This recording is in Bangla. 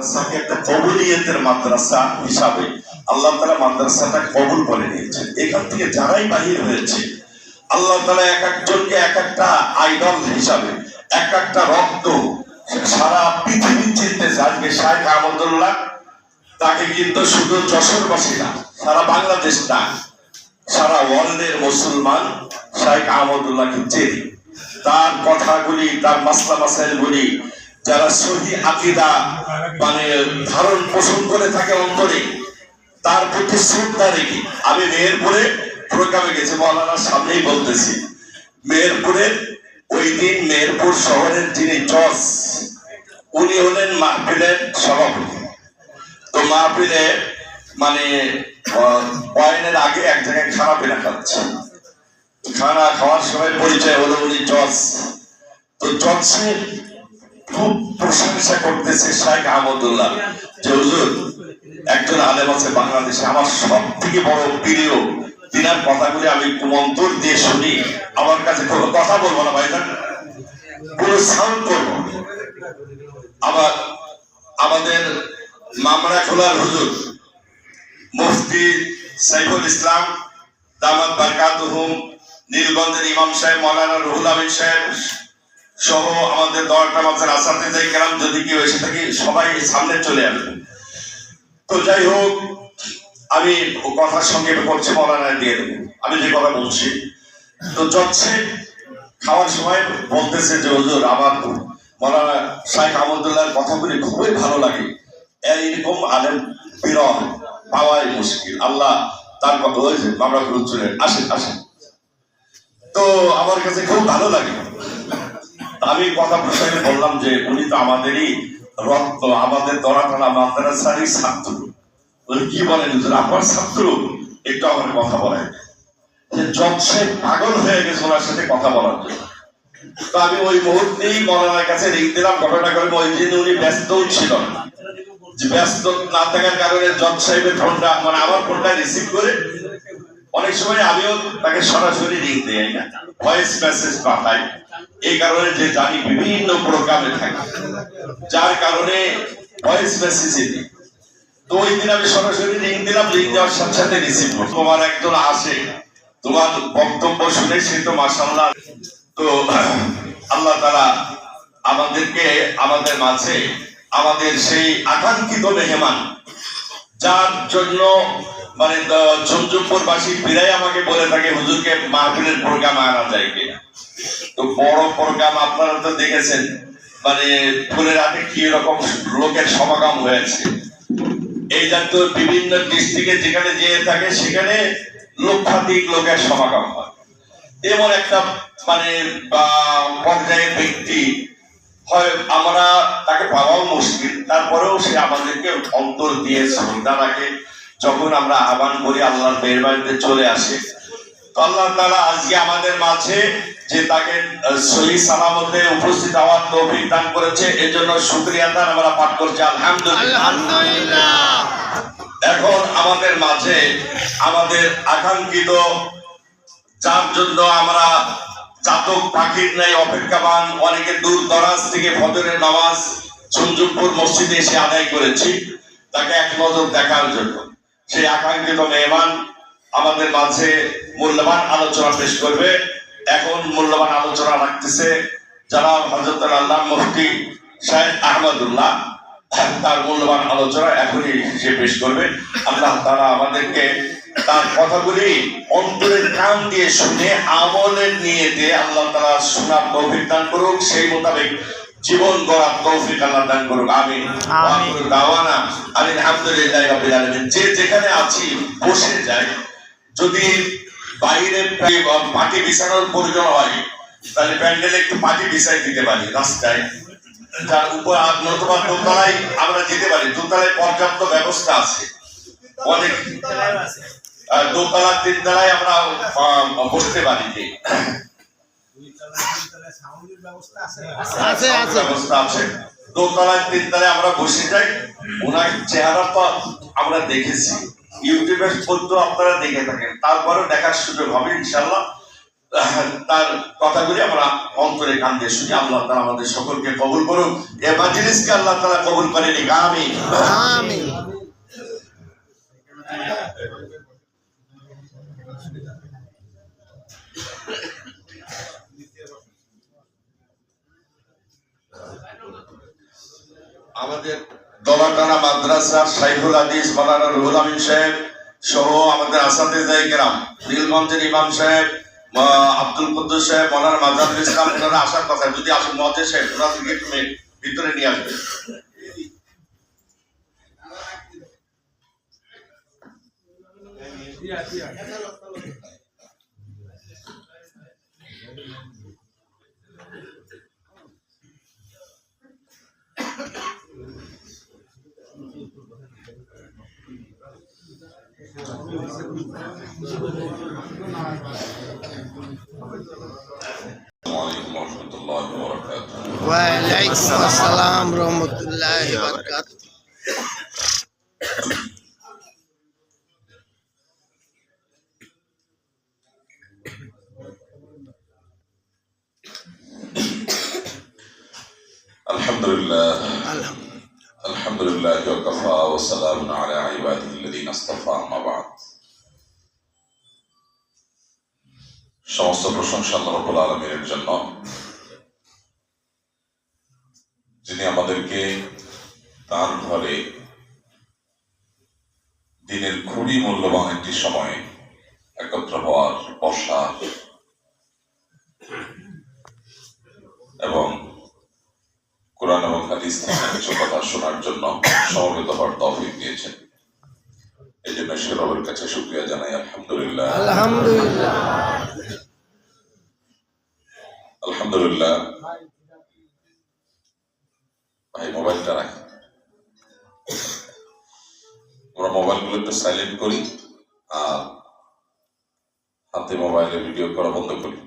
মাদ্রাসাকে একটা কবুলিয়তের মাদ্রাসা হিসাবে আল্লাহ তালা মাদ্রাসাটা কবুল করে নিয়েছেন। এখান থেকে যারাই বাহির হয়েছে, আল্লাহ তালা এক একজনকে এক একটা আইডল হিসাবে, এক একটা রক্ত সারা আজকে শাহেখ আহমদুল্লাহ তাকে কিন্তু শুধু যশোরবাসী না, সারা বাংলাদেশ না, সারা ওয়ার্ল্ডের মুসলমান শাহেখ আহমদুল্লাহকে চেনে। তার কথাগুলি, তার মাসলা মাসাইলগুলি যারা সহি আকিদা মানে ধারণ পোষণ করে থাকে অন্তরে, তার প্রতি শ্রদ্ধা রেখে, আমি মেহেরপুরে প্রোগ্রামে গেছি মৌলানার সামনেই বলতেছি, মেহেরপুরে ওই দিন মেহেরপুর শহরের যিনি জজ, উনি হলেন মাহফিলের সভাপতি। তো মাহফিলে মানে পয়েন্টের আগে এক জায়গায় খানা পিনা খাচ্ছে। খানা খাওয়ার সময় পরিচয় হলো উনি জজ। তো জজ খুব প্রশংসা করতেছে শাহেখ আহমদুল্লাহ। হুজুর, একজন আলেম আছে বাংলাদেশে, আমার সব থেকে বড় প্রিয়। তিনার কথাগুলি আমি মন্তর দিয়ে শুনি। আমার কাছে কোনো কথা বলব না, ভাইজান। কোনো সাউন্ড করব আবার আমাদের মামরা খোলার হুজুর, মুফতি সাইফুল ইসলাম, দামাত বারকাতুহুম নীলগঞ্জের ইমাম সাহেব, মৌলানা রুহুল আমিন সাহেব সহ আমাদের দলটা মাঝের আসাতে যাই কেরাম যদি কেউ এসে থাকি, সবাই সামনে চলে আসবে। তো যাই হোক, আমি কথার সঙ্গে করছি মৌলানা দিয়ে দেবো। আমি যে কথা বলছি, তো যাচ্ছে খাওয়ার সময় বলতেছে যে, হুজুর, আমার মৌলানা শাহেখ আহমদুল্লাহর কথাগুলি খুবই ভালো লাগে। এইরকম আলেম বিরল পাওয়াই মুশকিল। আল্লাহ তার কথা হয়েছে মামলা আসেন আসেন তো আমার কাছে খুব ভালো লাগে। আমি কথা প্রসঙ্গে বললাম যে উনি তো আমাদেরই রক্ত, আমাদের দরাটানা মাদ্রাসারই ছাত্র। বলে কি বলেন আপনার ছাত্র? একটু আমার কথা বলেন। যে জজ সাহেব পাগল হয়ে গেছে ওনার সাথে কথা বলার জন্য। তো আমি ওই মুহূর্তেই মৌলানার কাছে রেখে দিলাম, ঘটনা করে ওই দিন উনি ব্যস্তও ছিল না। ব্যস্ত না থাকার কারণে জজ সাহেবের ফোনটা মানে আমার ফোনটা রিসিভ করে অনেক সময় আমিও তাকে সরাসরি রিং দেই না? ভয়েস মেসেজ পাঠাই। এই কারণে যে জানি বিভিন্ন প্রোগ্রামে থাকি, যার কারণে ভয়েস তো ওই দিন আমি সরাসরি রিং দিলাম রিং দেওয়ার সাথে সাথে রিসিভ করব তোমার একজন আসে, তোমার বক্তব্য শুনে সে তো মাসাল্লাহ তো আল্লাহ তারা আমাদেরকে, আমাদের মাঝে, আমাদের সেই আকাঙ্ক্ষিত মেহমান, যার জন্য মানে ঝুমঝুমপুরবাসী প্রায় আমাকে বলে থাকে, হুজুরকে মাহফিলের প্রোগ্রাম আনা যায় কিনা? বড় প্রোগ্রাম আপনারা তো দেখেছেন। মানে ফুলের হাটে কি রকম লোকের সমাগম হয়েছে। এই জাতীয় বিভিন্ন ডিস্ট্রিক্টে যেখানে যেয়ে থাকে, সেখানে লক্ষাধিক লোকের সমাগম হয়। এমন একটা মানে পর্যায়ের ব্যক্তি হয়, আমরা তাকে পাওয়াও মুশকিল। তারপরেও সে আমাদেরকে অন্তর দিয়ে শ্রদ্ধা রাখে। যখন আমরা আহ্বান করি, আল্লাহর মেহরবানিতে চলে আসে আল্লাহ তাআলা আজকে আমাদের মাঝে যে তাকে সহি সালামতে উপস্থিত হওয়ার তৌফিক দান করেছে এর জন্য শুকরিয়া দান আমরা পাঠ করছি আলহামদুলিল্লাহ। এখন আমাদের মাঝে আমাদের আকাঙ্ক্ষিত যার জন্য আমরা চাতক পাখির ন্যায় অপেক্ষাবান অনেকে দূর দরাজ থেকে ফজরের নামাজ সঞ্জুমপুর মসজিদে এসে আদায় করেছি তাকে এক নজর দেখার জন্য। সেই আকাঙ্ক্ষিত মেহমান আমাদের মাঝে মূল্যবান আলোচনা পেশ করবে। এখন মূল্যবান আলোচনা রাখতেছে যারা হজরত আল্লাহ মুফতি শাহেদ আহমদুল্লাহ। তার মূল্যবান আলোচনা এখনই সে পেশ করবে। আল্লাহ তারা আমাদেরকে তার কথাগুলি অন্তরের কান দিয়ে শুনে আমলের নিয়ে দিয়ে আল্লাহ তারা শোনার তৌফিক দান করুক সেই মোতাবেক জীবন গড়ার তৌফিক আল্লাহ দান করুক। আমি দাওয়ানা আমি আলহামদুলিল্লাহ যে যেখানে আছি বসে যাই। যদি বাইরে মাটি বিছানোর প্রয়োজন হয় তাহলে প্যান্ডেলে একটু মাটি বিছাই দিতে পারি রাস্তায়। যার উপর নতুবা দোতলায় আমরা যেতে পারি। দোতলায় পর্যাপ্ত ব্যবস্থা আছে। অনেক দোতলা তিনতলায় আমরা বসতে পারি। যে ব্যবস্থা আছে। দোতলায় তিনতলায় আমরা বসে যাই। ওনার চেহারা তো আমরা দেখেছি। ইউটিউবে পর্যন্ত আপনারা দেখে থাকেন। তারপরেও দেখার সুযোগ হবে ইনশাল্লাহ তার কথাগুলি আমরা অন্তরে কান দিয়ে শুনি। আল্লাহ তালা আমাদের সকলকে কবুল করুন এ মাজলিসকে আল্লাহ তালা কবুল করেন আমি আমাদের দলাটানা মাদ্রাসা সাইফুল হাদিস মালানা রুহুল আমিন সাহেব সহ আমাদের আসাদে জায়গেরাম নীলগঞ্জের ইমাম সাহেব আব্দুল কুদ্দুস সাহেব, মৌলানা মাজারুল ইসলাম, ওনারা আসার কথা। যদি আসেন মহাজের সাহেব ওনাদেরকে একটু ভিতরে নিয়ে আসবে عليكم ورحمة الله وبركاته. وعليكم السلام ورحمة الله وبركاته. الحمد لله. وكفى وسلام على عباده الذين اصطفى أما بعد সমস্ত প্রশংসা আল্লাহ রাব্বুল আলামিনের জন্য যিনি আমাদেরকে তার ঘরে দিনের খুবই মূল্যবান একটি সময়ে একত্র হওয়ার বসার এবং কোরআন এবং হাদিস থেকে কিছু কথা শোনার জন্য সমবেত হওয়ার তৌফিক দিয়েছেন। এই জন্য সে রবের কাছে শুক্রিয়া জানাই আলহামদুলিল্লাহ। আলহামদুলিল্লাহ। আলহামদুলিল্লাহ। ভাই মোবাইলটা রাখি। আমরা মোবাইলগুলো একটু সাইলেন্ট করি আর হাতে মোবাইলে ভিডিও করা বন্ধ করি।